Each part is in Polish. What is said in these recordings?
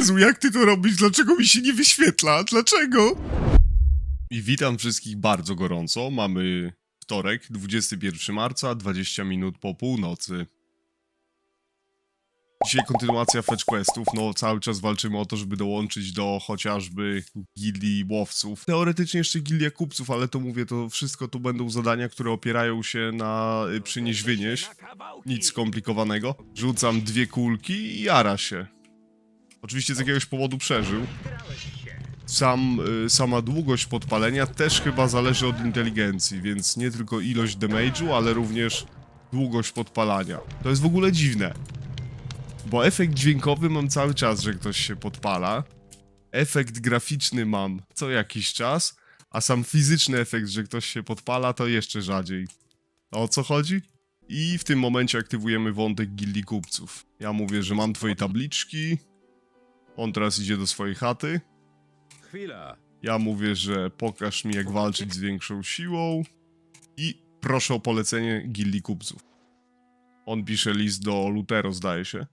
Jezu, jak ty to robisz? Dlaczego mi się nie wyświetla? Dlaczego? I witam wszystkich bardzo gorąco. Mamy wtorek, 21 marca, 20 minut po północy. Dzisiaj kontynuacja fetch questów, no cały czas walczymy o to, żeby dołączyć do chociażby gildii łowców. Teoretycznie jeszcze gildia kupców, ale to mówię, to wszystko to będą zadania, które opierają się na y, przynieś wynieś. Nic skomplikowanego. Rzucam dwie kulki i jara się. Oczywiście z jakiegoś powodu przeżył. Sam, y, sama długość podpalenia też chyba zależy od inteligencji, więc nie tylko ilość damage'u, ale również długość podpalania. To jest w ogóle dziwne. Bo efekt dźwiękowy mam cały czas, że ktoś się podpala. Efekt graficzny mam co jakiś czas, a sam fizyczny efekt, że ktoś się podpala, to jeszcze rzadziej. O co chodzi? I w tym momencie aktywujemy wątek gildii kupców. Ja mówię, że mam twoje tabliczki. On teraz idzie do swojej chaty. Chwila. Ja mówię, że pokaż mi jak walczyć z większą siłą. I proszę o polecenie gildii kupców. On pisze list do Lutero, zdaje się.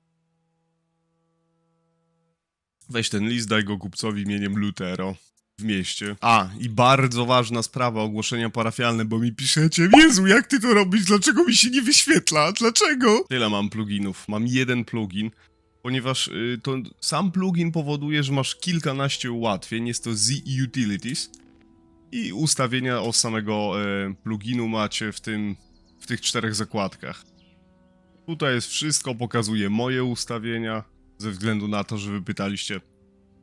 Weź ten list, daj go kupcowi imieniem Lutero w mieście. A, i bardzo ważna sprawa, ogłoszenia parafialne, bo mi piszecie, Jezu, jak ty to robisz? Dlaczego mi się nie wyświetla? Dlaczego? Tyle mam pluginów. Mam jeden plugin, ponieważ y, to sam plugin powoduje, że masz kilkanaście ułatwień. Jest to Z Utilities i ustawienia od samego e, pluginu macie w tym, w tych czterech zakładkach. Tutaj jest wszystko, pokazuje moje ustawienia, ze względu na to, że wy pytaliście,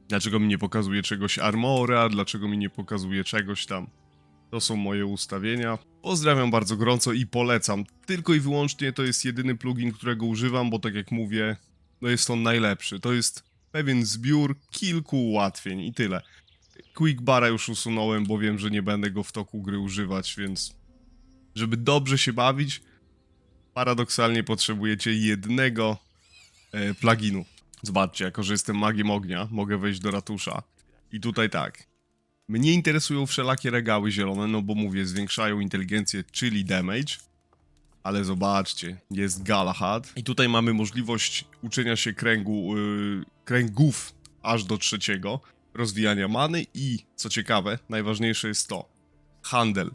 dlaczego mi nie pokazuje czegoś Armora, dlaczego mi nie pokazuje czegoś tam. To są moje ustawienia. Pozdrawiam bardzo gorąco i polecam. Tylko i wyłącznie to jest jedyny plugin, którego używam, bo tak jak mówię, no jest on najlepszy. To jest pewien zbiór kilku ułatwień i tyle. Quickbara już usunąłem, bo wiem, że nie będę go w toku gry używać, więc żeby dobrze się bawić, paradoksalnie potrzebujecie jednego e, pluginu. Zobaczcie, jako że jestem magiem ognia, mogę wejść do ratusza. I tutaj tak. Mnie interesują wszelakie regały zielone, no bo mówię, zwiększają inteligencję, czyli damage. Ale zobaczcie, jest Galahad. I tutaj mamy możliwość uczenia się kręgu, yy, kręgów aż do trzeciego, rozwijania many i, co ciekawe, najważniejsze jest to, handel.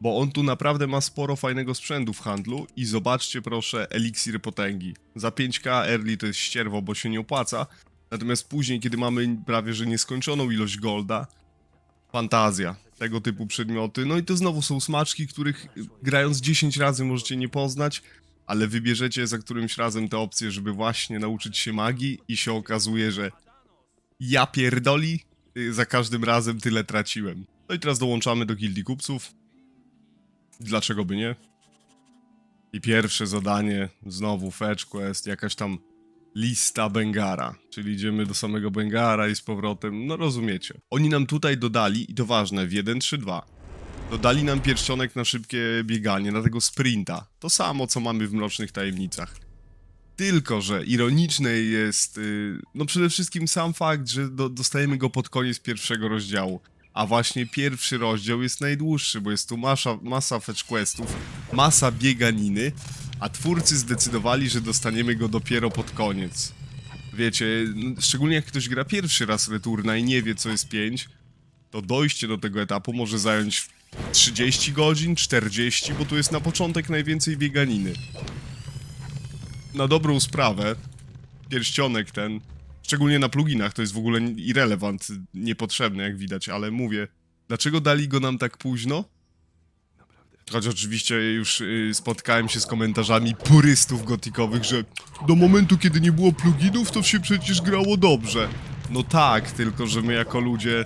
Bo on tu naprawdę ma sporo fajnego sprzętu w handlu i zobaczcie proszę eliksir potęgi. Za 5k early to jest ścierwo, bo się nie opłaca, natomiast później, kiedy mamy prawie że nieskończoną ilość golda, fantazja, tego typu przedmioty. No i to znowu są smaczki, których grając 10 razy możecie nie poznać, ale wybierzecie za którymś razem te opcje, żeby właśnie nauczyć się magii i się okazuje, że ja pierdoli, y, za każdym razem tyle traciłem. No i teraz dołączamy do gildii kupców. Dlaczego by nie? I pierwsze zadanie, znowu fetch quest, jakaś tam lista Bengara, czyli idziemy do samego Bengara i z powrotem, no rozumiecie. Oni nam tutaj dodali, i to ważne, w 1.3.2, dodali nam pierścionek na szybkie bieganie, na tego sprinta. To samo, co mamy w Mrocznych Tajemnicach. Tylko, że ironiczne jest, yy, no przede wszystkim sam fakt, że do, dostajemy go pod koniec pierwszego rozdziału. A właśnie pierwszy rozdział jest najdłuższy, bo jest tu masa, masa fetch questów, masa bieganiny, a twórcy zdecydowali, że dostaniemy go dopiero pod koniec. Wiecie, szczególnie jak ktoś gra pierwszy raz Returna i nie wie co jest 5, to dojście do tego etapu może zająć 30 godzin, 40, bo tu jest na początek najwięcej bieganiny. Na dobrą sprawę, pierścionek ten, szczególnie na pluginach, to jest w ogóle irrelevant, niepotrzebny jak widać, ale mówię, dlaczego dali go nam tak późno? Choć oczywiście już y, spotkałem się z komentarzami purystów gotikowych, że do momentu, kiedy nie było pluginów, to się przecież grało dobrze. No tak, tylko że my jako ludzie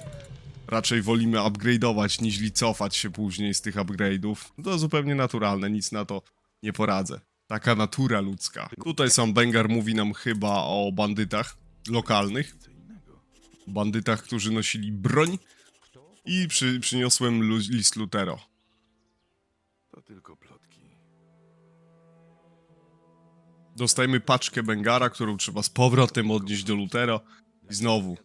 raczej wolimy upgrade'ować, niż cofać się później z tych upgrade'ów. To zupełnie naturalne, nic na to nie poradzę. Taka natura ludzka. Tutaj sam Bengar mówi nam chyba o bandytach lokalnych. Bandytach, którzy nosili broń. I przy, przyniosłem list Lutero. To tylko plotki. Dostajemy paczkę Bengara, którą trzeba z powrotem odnieść do Lutero. I znowu,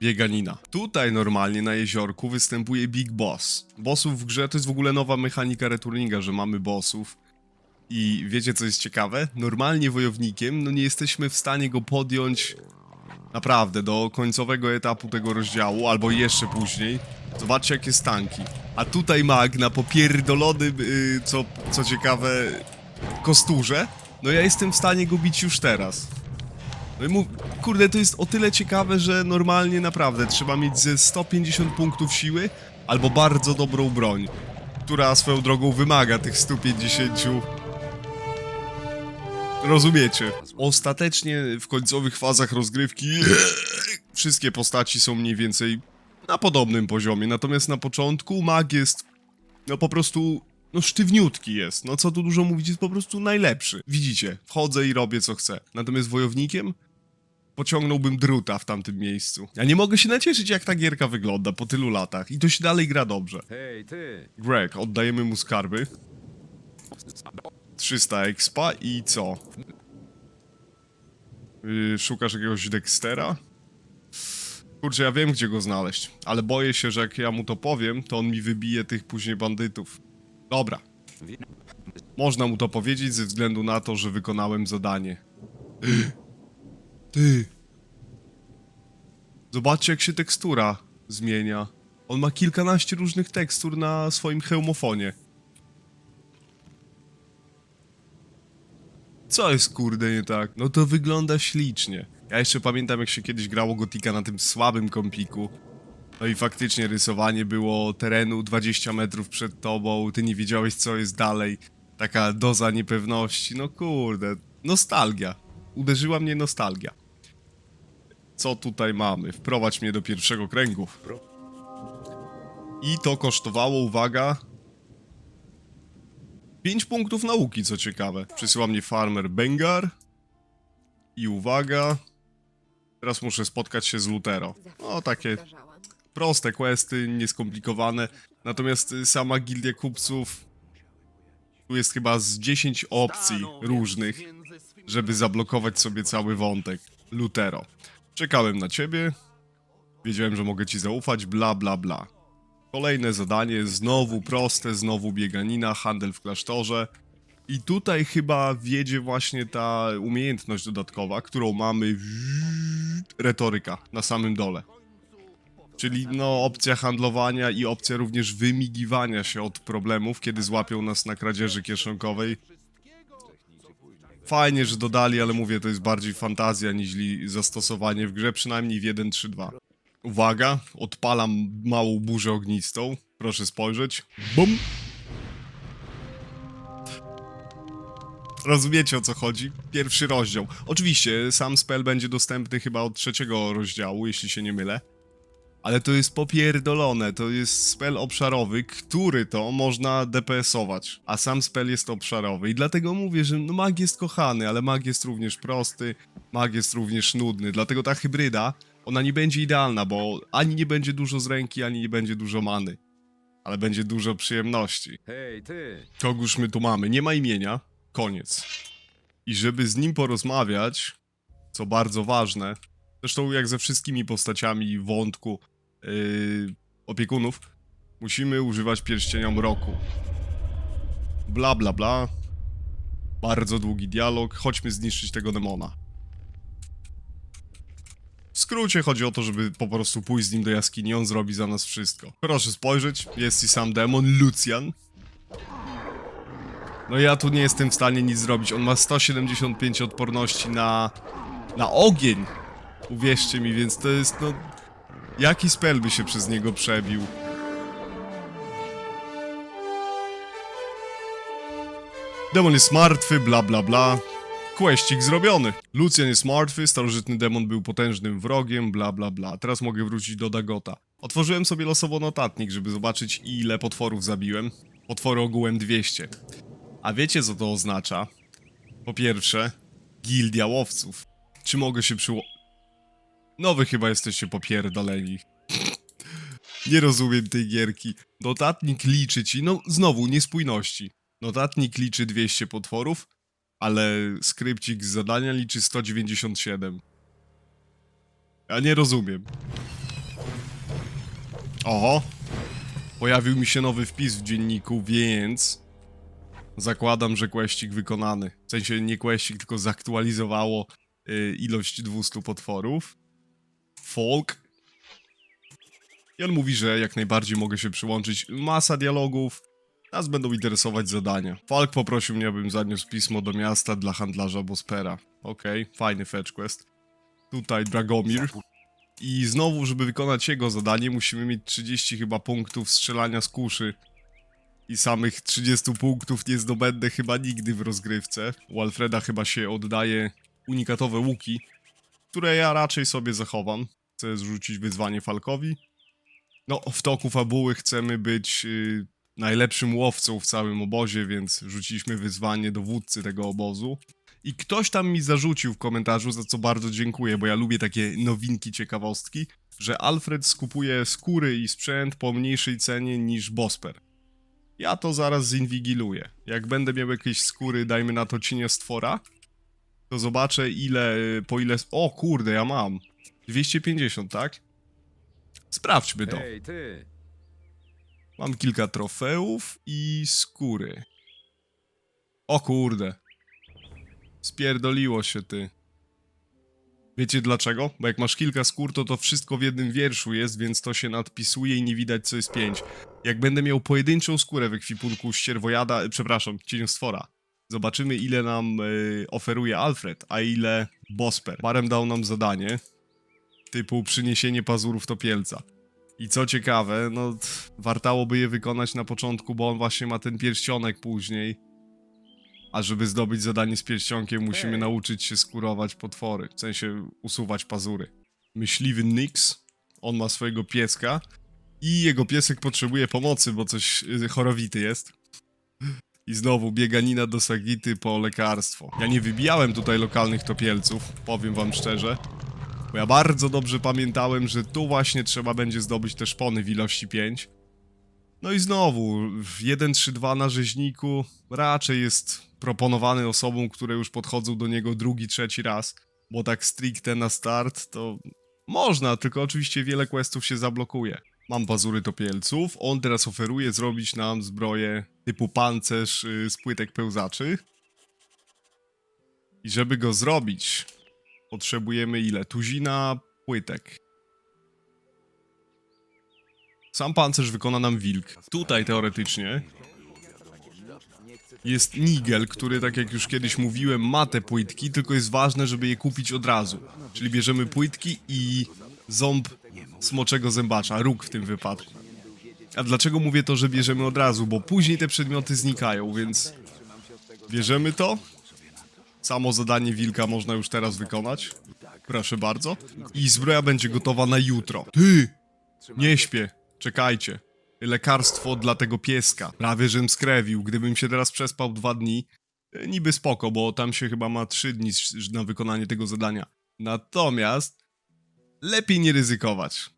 bieganina. Tutaj normalnie na jeziorku występuje Big Boss. Bossów w grze to jest w ogóle nowa mechanika returninga, że mamy bossów. I wiecie co jest ciekawe? Normalnie wojownikiem, no nie jesteśmy w stanie go podjąć Naprawdę, do końcowego etapu tego rozdziału, albo jeszcze później. Zobaczcie, jakie stanki. A tutaj mag na popierdolonym, yy, co, co ciekawe, kosturze. No ja jestem w stanie go bić już teraz. No i mów, kurde, to jest o tyle ciekawe, że normalnie naprawdę trzeba mieć ze 150 punktów siły albo bardzo dobrą broń, która swoją drogą wymaga tych 150. Rozumiecie? Ostatecznie w końcowych fazach rozgrywki wszystkie postaci są mniej więcej na podobnym poziomie, natomiast na początku mag jest no po prostu no sztywniutki jest. No co tu dużo mówić, jest po prostu najlepszy. Widzicie, wchodzę i robię co chcę. Natomiast wojownikiem pociągnąłbym druta w tamtym miejscu. Ja nie mogę się nacieszyć, jak ta gierka wygląda po tylu latach. I to się dalej gra dobrze. Hej, ty! Greg, oddajemy mu skarby. 300 expa i co? Yy, szukasz jakiegoś Dextera? Kurczę, ja wiem, gdzie go znaleźć, ale boję się, że jak ja mu to powiem, to on mi wybije tych później bandytów. Dobra. Można mu to powiedzieć ze względu na to, że wykonałem zadanie. Ty. Zobaczcie, jak się tekstura zmienia. On ma kilkanaście różnych tekstur na swoim hełmofonie. Co jest kurde nie tak? No to wygląda ślicznie. Ja jeszcze pamiętam jak się kiedyś grało Gotika na tym słabym kompiku. No i faktycznie rysowanie było terenu 20 metrów przed tobą, ty nie wiedziałeś co jest dalej. Taka doza niepewności, no kurde. Nostalgia. Uderzyła mnie nostalgia. Co tutaj mamy? Wprowadź mnie do pierwszego kręgu. I to kosztowało, uwaga, 5 punktów nauki, co ciekawe. Przysyła mnie farmer Bengar. I uwaga. Teraz muszę spotkać się z Lutero. No, takie proste questy, nieskomplikowane. Natomiast y, sama gildia kupców... Tu jest chyba z 10 opcji różnych, żeby zablokować sobie cały wątek. Lutero. Czekałem na ciebie. Wiedziałem, że mogę ci zaufać, bla bla bla. Kolejne zadanie, znowu proste, znowu bieganina, handel w klasztorze. I tutaj chyba wiedzie właśnie ta umiejętność dodatkowa, którą mamy retoryka na samym dole. Czyli no opcja handlowania i opcja również wymigiwania się od problemów, kiedy złapią nas na kradzieży kieszonkowej. Fajnie, że dodali, ale mówię, to jest bardziej fantazja niż zastosowanie w grze, przynajmniej w 1.3.2. Uwaga, odpalam małą burzę ognistą. Proszę spojrzeć. Bum! Rozumiecie o co chodzi? Pierwszy rozdział. Oczywiście, sam spell będzie dostępny chyba od trzeciego rozdziału, jeśli się nie mylę. Ale to jest popierdolone, to jest spell obszarowy, który to można DPS-ować, a sam spell jest obszarowy i dlatego mówię, że no mag jest kochany, ale mag jest również prosty, mag jest również nudny, dlatego ta hybryda, ona nie będzie idealna, bo ani nie będzie dużo z ręki, ani nie będzie dużo many, ale będzie dużo przyjemności. Hej, ty! Kogóż my tu mamy? Nie ma imienia, koniec. I żeby z nim porozmawiać, co bardzo ważne, zresztą jak ze wszystkimi postaciami wątku yy, opiekunów, musimy używać pierścienia mroku. Bla bla bla. Bardzo długi dialog. Chodźmy zniszczyć tego demona. W skrócie chodzi o to, żeby po prostu pójść z nim do jaskini, on zrobi za nas wszystko. Proszę spojrzeć, jest i sam demon, Lucian. No ja tu nie jestem w stanie nic zrobić. On ma 175 odporności na... na ogień. Uwierzcie mi, więc to jest no... Jaki spell by się przez niego przebił? Demon jest martwy, bla bla bla. Questik zrobiony. Lucian jest martwy, starożytny demon był potężnym wrogiem, bla bla bla. Teraz mogę wrócić do Dagota. Otworzyłem sobie losowo notatnik, żeby zobaczyć ile potworów zabiłem. Potwory ogółem 200. A wiecie co to oznacza? Po pierwsze, gildia łowców. Czy mogę się przyło... No wy chyba jesteście popierdoleni. Nie rozumiem tej gierki. Notatnik liczy ci, no znowu, niespójności. Notatnik liczy 200 potworów, ale skrypcik z zadania liczy 197. Ja nie rozumiem. Oho. Pojawił mi się nowy wpis w dzienniku, więc... Zakładam, że questik wykonany. W sensie nie questik, tylko zaktualizowało y, ilość 200 potworów. folk. I on mówi, że jak najbardziej mogę się przyłączyć. Masa dialogów. Nas będą interesować zadania. Falk poprosił mnie, abym zaniósł pismo do miasta dla handlarza Bospera. Okej, fajny fetch quest. Tutaj Dragomir. I znowu, żeby wykonać jego zadanie, musimy mieć 30 chyba punktów strzelania z kuszy. I samych 30 punktów nie zdobędę chyba nigdy w rozgrywce. U Alfreda chyba się oddaje unikatowe łuki, które ja raczej sobie zachowam. Chcę zrzucić wyzwanie Falkowi. No, w toku fabuły chcemy być y, najlepszym łowcą w całym obozie, więc rzuciliśmy wyzwanie dowódcy tego obozu. I ktoś tam mi zarzucił w komentarzu, za co bardzo dziękuję, bo ja lubię takie nowinki, ciekawostki, że Alfred skupuje skóry i sprzęt po mniejszej cenie niż Bosper. Ja to zaraz zinwigiluję. Jak będę miał jakieś skóry, dajmy na to cienia stwora, to zobaczę ile, po ile... O kurde, ja mam. 250, tak? Sprawdźmy to. Ty! Mam kilka trofeów i skóry. O kurde. Spierdoliło się ty. Wiecie dlaczego? Bo jak masz kilka skór, to to wszystko w jednym wierszu jest, więc to się nadpisuje i nie widać co jest pięć. Jak będę miał pojedynczą skórę w ekwipunku ścierwojada, e, przepraszam, cieniostwora, zobaczymy ile nam e, oferuje Alfred, a ile Bosper. Barem dał nam zadanie, typu przyniesienie pazurów topielca. I co ciekawe, no wartałoby je wykonać na początku, bo on właśnie ma ten pierścionek później. A żeby zdobyć zadanie z pierścionkiem, musimy nauczyć się skurować potwory, w sensie usuwać pazury. Myśliwy Nyx, on ma swojego pieska i jego piesek potrzebuje pomocy, bo coś y, chorowity jest. I znowu bieganina do Sagity po lekarstwo. Ja nie wybijałem tutaj lokalnych topielców, powiem wam szczerze. Bo ja bardzo dobrze pamiętałem, że tu właśnie trzeba będzie zdobyć te szpony w ilości 5. No i znowu, w 1-3-2 na rzeźniku raczej jest proponowany osobom, które już podchodzą do niego drugi, trzeci raz. Bo tak stricte na start to można, tylko oczywiście wiele questów się zablokuje. Mam pazury topielców, on teraz oferuje zrobić nam zbroję typu pancerz y, z płytek pełzaczy. I żeby go zrobić, potrzebujemy ile? Tuzina płytek. Sam pancerz wykona nam wilk. Tutaj teoretycznie jest nigel, który tak jak już kiedyś mówiłem ma te płytki, tylko jest ważne, żeby je kupić od razu. Czyli bierzemy płytki i ząb smoczego zębacza, róg w tym wypadku. A dlaczego mówię to, że bierzemy od razu? Bo później te przedmioty znikają, więc bierzemy to. Samo zadanie wilka można już teraz wykonać. Proszę bardzo. I zbroja będzie gotowa na jutro. Ty! Nie śpię. Czekajcie. Lekarstwo dla tego pieska. Prawie żem skrewił. Gdybym się teraz przespał dwa dni, e, niby spoko, bo tam się chyba ma trzy dni na wykonanie tego zadania. Natomiast lepiej nie ryzykować.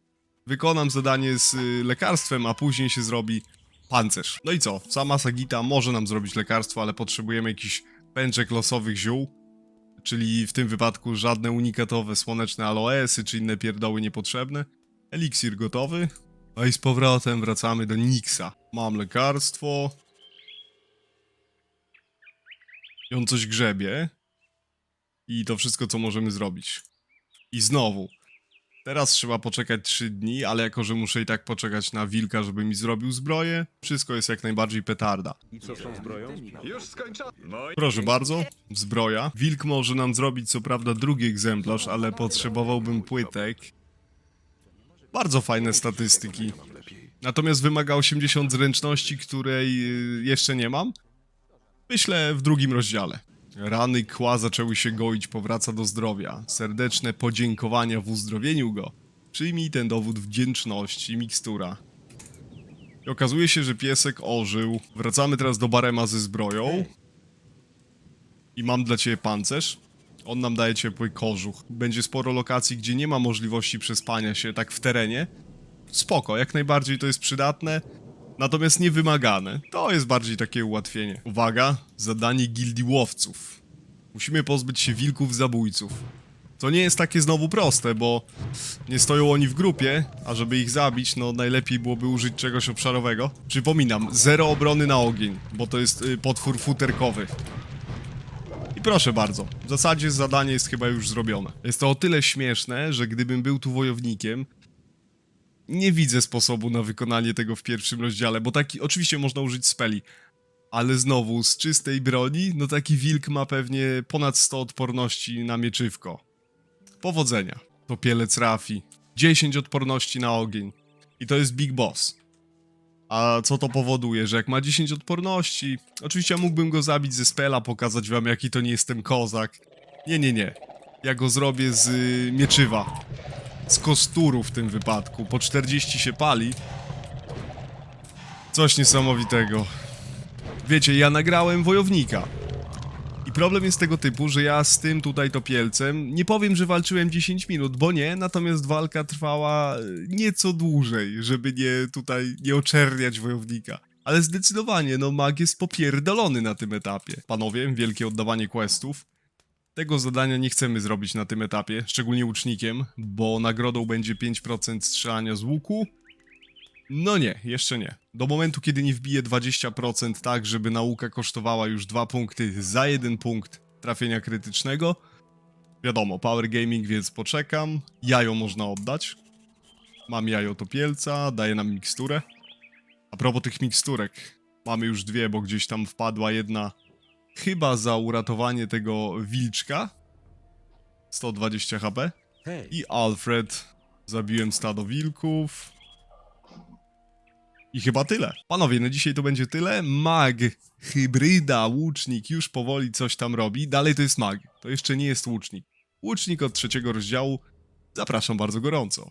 Wykonam zadanie z y, lekarstwem, a później się zrobi pancerz. No i co? Sama Sagita może nam zrobić lekarstwo, ale potrzebujemy jakiś pęczek losowych ziół. Czyli w tym wypadku żadne unikatowe słoneczne aloesy czy inne pierdoły niepotrzebne. Eliksir gotowy. No i z powrotem wracamy do Nixa. Mam lekarstwo. I on coś grzebie. I to wszystko, co możemy zrobić. I znowu. Teraz trzeba poczekać 3 dni, ale jako, że muszę i tak poczekać na wilka, żeby mi zrobił zbroję, wszystko jest jak najbardziej petarda. I co z tą zbroją? Już skończone! No. Proszę bardzo, zbroja. Wilk może nam zrobić co prawda drugi egzemplarz, ale potrzebowałbym płytek. Bardzo fajne statystyki. Natomiast wymaga 80 zręczności, której y, jeszcze nie mam. Myślę w drugim rozdziale. Rany kła zaczęły się goić, powraca do zdrowia. Serdeczne podziękowania w uzdrowieniu go. Przyjmij ten dowód wdzięczności, mikstura. I okazuje się, że piesek ożył. Wracamy teraz do Barema ze zbroją. I mam dla ciebie pancerz. On nam daje ciepły kożuch. Będzie sporo lokacji, gdzie nie ma możliwości przespania się tak w terenie. Spoko, jak najbardziej to jest przydatne. Natomiast niewymagane. To jest bardziej takie ułatwienie. Uwaga, zadanie gildii łowców. Musimy pozbyć się wilków zabójców. To nie jest takie znowu proste, bo nie stoją oni w grupie, a żeby ich zabić, no najlepiej byłoby użyć czegoś obszarowego. Przypominam, zero obrony na ogień, bo to jest y, potwór futerkowy. I proszę bardzo, w zasadzie zadanie jest chyba już zrobione. Jest to o tyle śmieszne, że gdybym był tu wojownikiem, nie widzę sposobu na wykonanie tego w pierwszym rozdziale, bo taki, oczywiście można użyć speli, ale znowu, z czystej broni, no taki wilk ma pewnie ponad 100 odporności na mieczywko. Powodzenia. Topielec Rafi. 10 odporności na ogień. I to jest Big Boss. A co to powoduje? Że jak ma 10 odporności, oczywiście mógłbym go zabić ze spela, pokazać wam jaki to nie jestem kozak. Nie, nie, nie. Ja go zrobię z y, mieczywa. Z kosturu w tym wypadku. Po 40 się pali. Coś niesamowitego. Wiecie, ja nagrałem wojownika. I problem jest tego typu, że ja z tym tutaj topielcem nie powiem, że walczyłem 10 minut, bo nie, natomiast walka trwała e, nieco dłużej, żeby nie tutaj nie oczerniać wojownika. Ale zdecydowanie, no mag jest popierdolony na tym etapie. Panowie, wielkie oddawanie questów. Tego zadania nie chcemy zrobić na tym etapie, szczególnie łucznikiem, bo nagrodą będzie 5% strzelania z łuku, no nie, jeszcze nie. Do momentu, kiedy nie wbije 20% tak, żeby nauka kosztowała już 2 punkty za jeden punkt trafienia krytycznego. Wiadomo, power gaming, więc poczekam. Jajo można oddać. Mam jajo topielca, daje nam miksturę. A propos tych miksturek, mamy już dwie, bo gdzieś tam wpadła jedna chyba za uratowanie tego wilczka. 120 HP. I Alfred. Zabiłem stado wilków. I chyba tyle. Panowie, na dzisiaj to będzie tyle. Mag, hybryda, łucznik już powoli coś tam robi. Dalej to jest mag. To jeszcze nie jest łucznik. Łucznik od trzeciego rozdziału. Zapraszam bardzo gorąco.